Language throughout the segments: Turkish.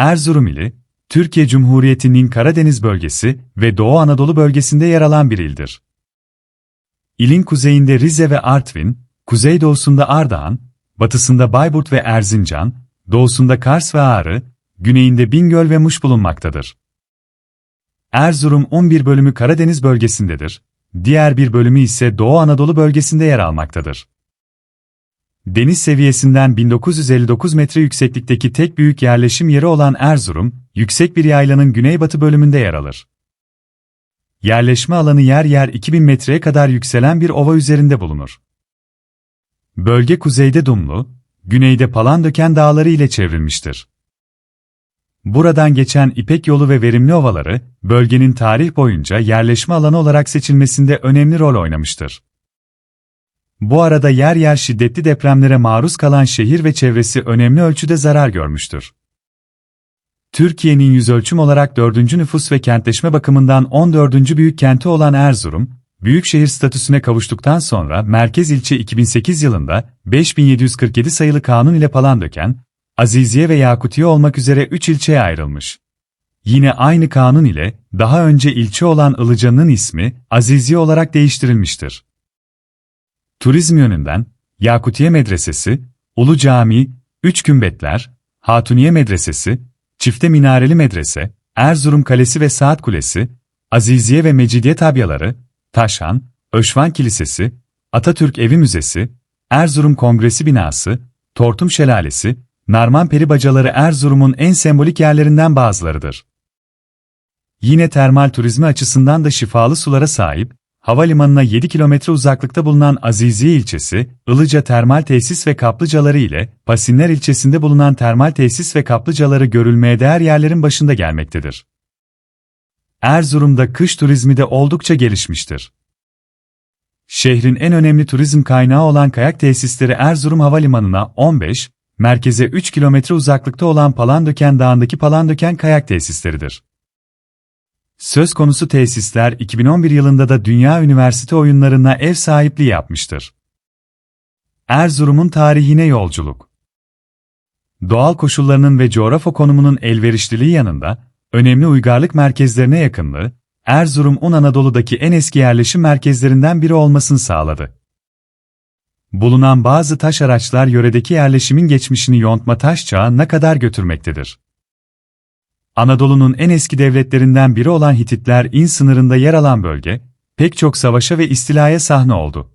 Erzurum ili, Türkiye Cumhuriyeti'nin Karadeniz bölgesi ve Doğu Anadolu bölgesinde yer alan bir ildir. İlin kuzeyinde Rize ve Artvin, kuzeydoğusunda Ardahan, batısında Bayburt ve Erzincan, doğusunda Kars ve Ağrı, güneyinde Bingöl ve Muş bulunmaktadır. Erzurum 11 bölümü Karadeniz bölgesindedir, diğer bir bölümü ise Doğu Anadolu bölgesinde yer almaktadır. Deniz seviyesinden 1959 metre yükseklikteki tek büyük yerleşim yeri olan Erzurum, yüksek bir yaylanın güneybatı bölümünde yer alır. Yerleşme alanı yer yer 2000 metreye kadar yükselen bir ova üzerinde bulunur. Bölge kuzeyde Dumlu, güneyde Palandöken dağları ile çevrilmiştir. Buradan geçen İpek yolu ve verimli ovaları, bölgenin tarih boyunca yerleşme alanı olarak seçilmesinde önemli rol oynamıştır. Bu arada yer yer şiddetli depremlere maruz kalan şehir ve çevresi önemli ölçüde zarar görmüştür. Türkiye'nin yüzölçüm olarak 4. nüfus ve kentleşme bakımından 14. büyük kenti olan Erzurum, büyükşehir statüsüne kavuştuktan sonra merkez ilçe 2008 yılında 5747 sayılı kanun ile Palandöken, Aziziye ve Yakutiye olmak üzere 3 ilçeye ayrılmış. Yine aynı kanun ile daha önce ilçe olan Ilıca'nın ismi Aziziye olarak değiştirilmiştir. Turizm yönünden Yakutiye Medresesi, Ulu Cami, Üç Kümbetler, Hatuniye Medresesi, Çifte Minareli Medrese, Erzurum Kalesi ve Saat Kulesi, Aziziye ve Mecidiye tabyaları, Taşhan, Öşvan Kilisesi, Atatürk Evi Müzesi, Erzurum Kongresi Binası, Tortum Şelalesi, Narman Peri Bacaları Erzurum'un en sembolik yerlerinden bazılarıdır. Yine termal turizmi açısından da şifalı sulara sahip, havalimanına 7 kilometre uzaklıkta bulunan Aziziye ilçesi, Ilıca termal tesis ve kaplıcaları ile Pasinler ilçesinde bulunan termal tesis ve kaplıcaları görülmeye değer yerlerin başında gelmektedir. Erzurum'da kış turizmi de oldukça gelişmiştir. Şehrin en önemli turizm kaynağı olan kayak tesisleri Erzurum Havalimanı'na 15, merkeze 3 kilometre uzaklıkta olan Palandöken Dağı'ndaki Palandöken kayak tesisleridir. Söz konusu tesisler 2011 yılında da Dünya Üniversite oyunlarına ev sahipliği yapmıştır. Erzurum'un tarihine yolculuk Doğal koşullarının ve coğrafya konumunun elverişliliği yanında, önemli uygarlık merkezlerine yakınlığı, Erzurum'un Anadolu'daki en eski yerleşim merkezlerinden biri olmasını sağladı. Bulunan bazı taş araçlar yöredeki yerleşimin geçmişini yontma taş çağına kadar götürmektedir. Anadolu'nun en eski devletlerinden biri olan Hititler İn sınırında yer alan bölge, pek çok savaşa ve istilaya sahne oldu.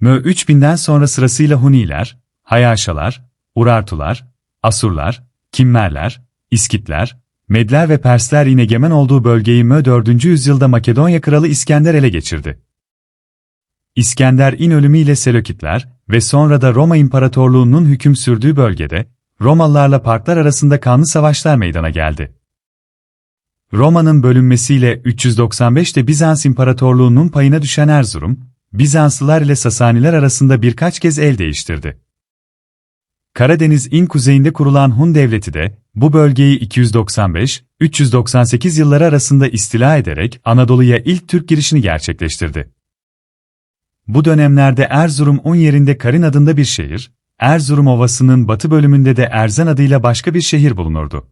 Mö 3000'den sonra sırasıyla Huniler, Hayaşalar, Urartular, Asurlar, Kimmerler, İskitler, Medler ve Persler in egemen olduğu bölgeyi Mö 4. yüzyılda Makedonya kralı İskender ele geçirdi. İskender in ölümüyle Selokitler ve sonra da Roma İmparatorluğu'nun hüküm sürdüğü bölgede, Romalılarla Partlar arasında kanlı savaşlar meydana geldi. Roma'nın bölünmesiyle 395'te Bizans İmparatorluğu'nun payına düşen Erzurum, Bizanslılar ile Sasaniler arasında birkaç kez el değiştirdi. Karadeniz in kuzeyinde kurulan Hun Devleti de, bu bölgeyi 295-398 yılları arasında istila ederek Anadolu'ya ilk Türk girişini gerçekleştirdi. Bu dönemlerde Erzurum'un yerinde Karin adında bir şehir, Erzurum Ovası'nın batı bölümünde de Erzan adıyla başka bir şehir bulunurdu.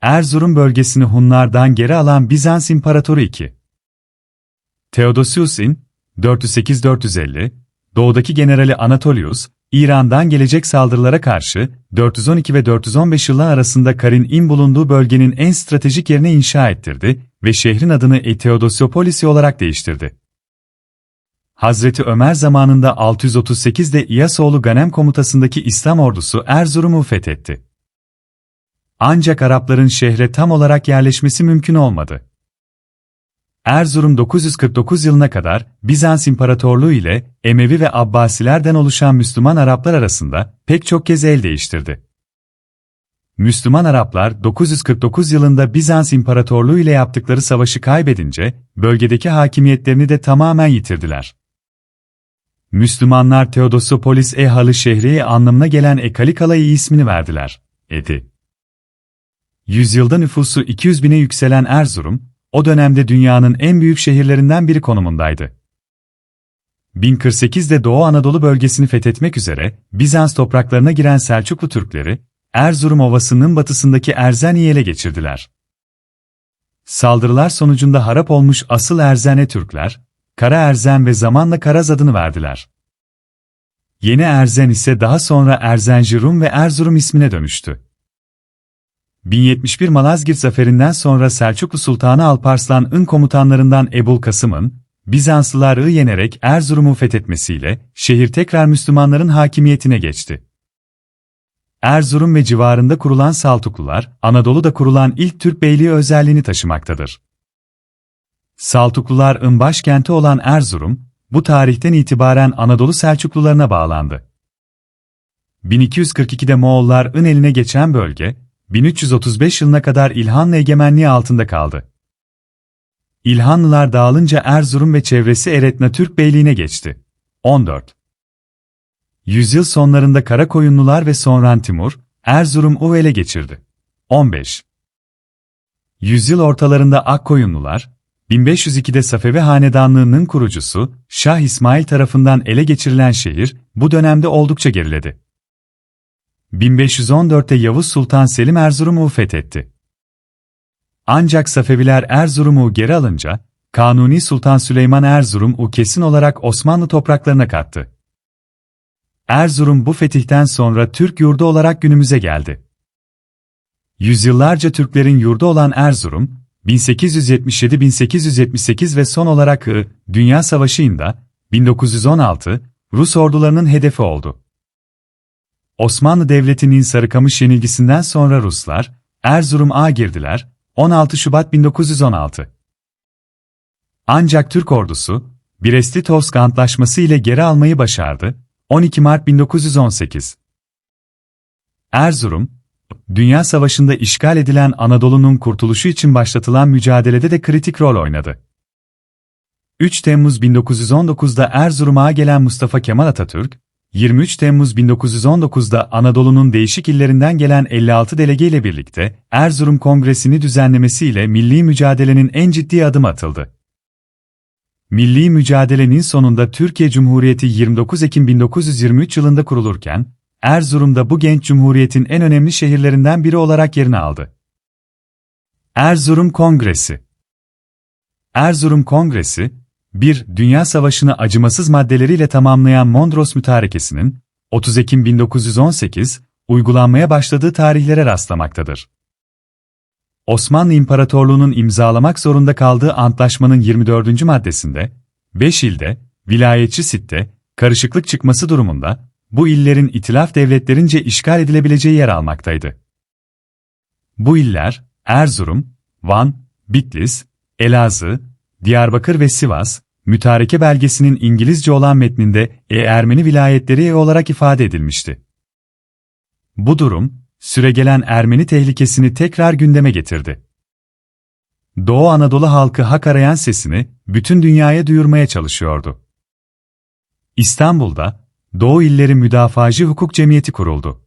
Erzurum bölgesini Hunlardan geri alan Bizans İmparatoru II. Theodosius'in 408-450, doğudaki generali Anatolius, İran'dan gelecek saldırılara karşı 412 ve 415 yıllar arasında Karin bulunduğu bölgenin en stratejik yerini inşa ettirdi ve şehrin adını Eteodosiopolis olarak değiştirdi. Hazreti Ömer zamanında 638'de İyasoğlu Ganem komutasındaki İslam ordusu Erzurum'u fethetti. Ancak Arapların şehre tam olarak yerleşmesi mümkün olmadı. Erzurum 949 yılına kadar Bizans İmparatorluğu ile Emevi ve Abbasilerden oluşan Müslüman Araplar arasında pek çok kez el değiştirdi. Müslüman Araplar 949 yılında Bizans İmparatorluğu ile yaptıkları savaşı kaybedince bölgedeki hakimiyetlerini de tamamen yitirdiler. Müslümanlar Teodosopolis Ehalı şehri anlamına gelen Ekalikala'yı ismini verdiler. Edi. Yüzyılda nüfusu 200 bine yükselen Erzurum, o dönemde dünyanın en büyük şehirlerinden biri konumundaydı. 1048'de Doğu Anadolu bölgesini fethetmek üzere Bizans topraklarına giren Selçuklu Türkleri, Erzurum Ovası'nın batısındaki Erzeni'yi ele geçirdiler. Saldırılar sonucunda harap olmuş asıl Erzene Türkler, Kara Erzen ve zamanla Karaz adını verdiler. Yeni Erzen ise daha sonra Erzenci ve Erzurum ismine dönüştü. 1071 Malazgirt zaferinden sonra Selçuklu Sultanı Alparslan'ın komutanlarından Ebul Kasım'ın, Bizanslıları yenerek Erzurum'u fethetmesiyle şehir tekrar Müslümanların hakimiyetine geçti. Erzurum ve civarında kurulan Saltuklular, Anadolu'da kurulan ilk Türk beyliği özelliğini taşımaktadır. Saltuklular'ın başkenti olan Erzurum, bu tarihten itibaren Anadolu Selçuklularına bağlandı. 1242'de Moğollar'ın eline geçen bölge, 1335 yılına kadar İlhanlı egemenliği altında kaldı. İlhanlılar dağılınca Erzurum ve çevresi Eretna Türk Beyliğine geçti. 14. Yüzyıl sonlarında Karakoyunlular ve Sonran Timur, Erzurum'u ele geçirdi. 15. Yüzyıl ortalarında Akkoyunlular, 1502'de Safevi Hanedanlığı'nın kurucusu, Şah İsmail tarafından ele geçirilen şehir, bu dönemde oldukça geriledi. 1514'te Yavuz Sultan Selim Erzurum'u fethetti. Ancak Safeviler Erzurum'u geri alınca, Kanuni Sultan Süleyman Erzurum'u kesin olarak Osmanlı topraklarına kattı. Erzurum bu fetihten sonra Türk yurdu olarak günümüze geldi. Yüzyıllarca Türklerin yurdu olan Erzurum, 1877-1878 ve son olarak I, Dünya Savaşı'nda, 1916, Rus ordularının hedefi oldu. Osmanlı Devleti'nin Sarıkamış yenilgisinden sonra Ruslar, Erzurum'a girdiler, 16 Şubat 1916. Ancak Türk ordusu, Brest-Litovsk Antlaşması ile geri almayı başardı, 12 Mart 1918. Erzurum, Dünya Savaşı'nda işgal edilen Anadolu'nun kurtuluşu için başlatılan mücadelede de kritik rol oynadı. 3 Temmuz 1919'da Erzurum'a gelen Mustafa Kemal Atatürk, 23 Temmuz 1919'da Anadolu'nun değişik illerinden gelen 56 delege ile birlikte Erzurum Kongresi'ni düzenlemesiyle milli mücadelenin en ciddi adım atıldı. Milli mücadelenin sonunda Türkiye Cumhuriyeti 29 Ekim 1923 yılında kurulurken, Erzurum'da bu genç cumhuriyetin en önemli şehirlerinden biri olarak yerini aldı. Erzurum Kongresi Erzurum Kongresi, bir Dünya Savaşı'nı acımasız maddeleriyle tamamlayan Mondros Mütarekesi'nin, 30 Ekim 1918, uygulanmaya başladığı tarihlere rastlamaktadır. Osmanlı İmparatorluğu'nun imzalamak zorunda kaldığı antlaşmanın 24. maddesinde, 5 ilde, vilayetçi sitte, karışıklık çıkması durumunda, bu illerin itilaf devletlerince işgal edilebileceği yer almaktaydı. Bu iller, Erzurum, Van, Bitlis, Elazığ, Diyarbakır ve Sivas, mütareke belgesinin İngilizce olan metninde e Ermeni vilayetleri olarak ifade edilmişti. Bu durum, süregelen Ermeni tehlikesini tekrar gündeme getirdi. Doğu Anadolu halkı hak arayan sesini bütün dünyaya duyurmaya çalışıyordu. İstanbul'da Doğu İlleri Müdafacı Hukuk Cemiyeti kuruldu.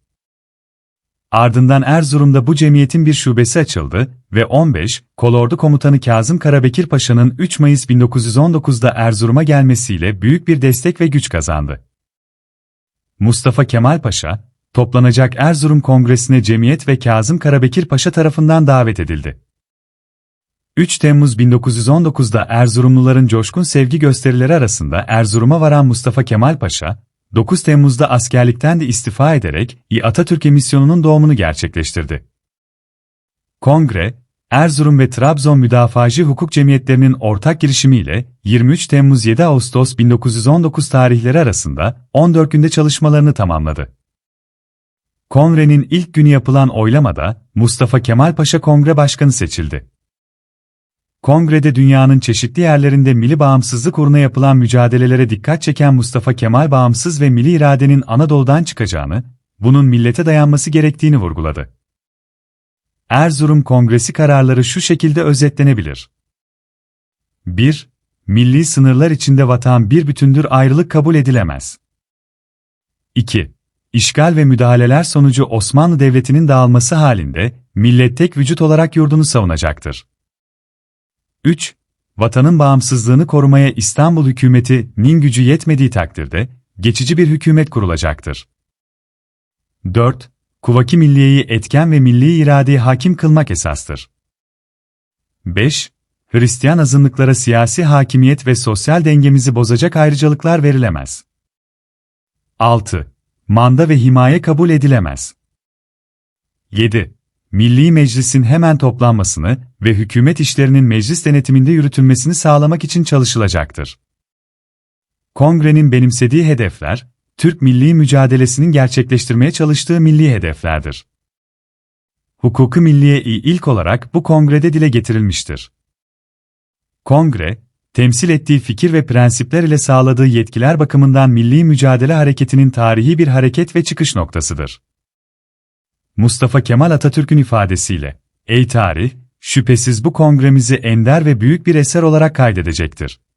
Ardından Erzurum'da bu cemiyetin bir şubesi açıldı ve 15, Kolordu Komutanı Kazım Karabekir Paşa'nın 3 Mayıs 1919'da Erzurum'a gelmesiyle büyük bir destek ve güç kazandı. Mustafa Kemal Paşa, toplanacak Erzurum Kongresi'ne cemiyet ve Kazım Karabekir Paşa tarafından davet edildi. 3 Temmuz 1919'da Erzurumluların coşkun sevgi gösterileri arasında Erzurum'a varan Mustafa Kemal Paşa, 9 Temmuz'da askerlikten de istifa ederek İ Atatürk misyonunun doğumunu gerçekleştirdi. Kongre, Erzurum ve Trabzon Müdafacı Hukuk Cemiyetlerinin ortak girişimiyle 23 Temmuz 7 Ağustos 1919 tarihleri arasında 14 günde çalışmalarını tamamladı. Kongrenin ilk günü yapılan oylamada Mustafa Kemal Paşa Kongre Başkanı seçildi. Kongrede dünyanın çeşitli yerlerinde milli bağımsızlık uğruna yapılan mücadelelere dikkat çeken Mustafa Kemal bağımsız ve milli iradenin Anadolu'dan çıkacağını, bunun millete dayanması gerektiğini vurguladı. Erzurum Kongresi kararları şu şekilde özetlenebilir. 1. Milli sınırlar içinde vatan bir bütündür ayrılık kabul edilemez. 2. İşgal ve müdahaleler sonucu Osmanlı Devleti'nin dağılması halinde, millet tek vücut olarak yurdunu savunacaktır. 3. Vatanın bağımsızlığını korumaya İstanbul hükümetinin gücü yetmediği takdirde, geçici bir hükümet kurulacaktır. 4. kuvaki milliyeyi etken ve milli iradeyi hakim kılmak esastır. 5. Hristiyan azınlıklara siyasi hakimiyet ve sosyal dengemizi bozacak ayrıcalıklar verilemez. 6. Manda ve himaye kabul edilemez. 7. Milli Meclis'in hemen toplanmasını ve hükümet işlerinin meclis denetiminde yürütülmesini sağlamak için çalışılacaktır. Kongrenin benimsediği hedefler, Türk milli mücadelesinin gerçekleştirmeye çalıştığı milli hedeflerdir. Hukuku milliye ilk olarak bu kongrede dile getirilmiştir. Kongre, temsil ettiği fikir ve prensipler ile sağladığı yetkiler bakımından milli mücadele hareketinin tarihi bir hareket ve çıkış noktasıdır. Mustafa Kemal Atatürk'ün ifadesiyle, ''Ey tarih, şüphesiz bu kongremizi ender ve büyük bir eser olarak kaydedecektir.''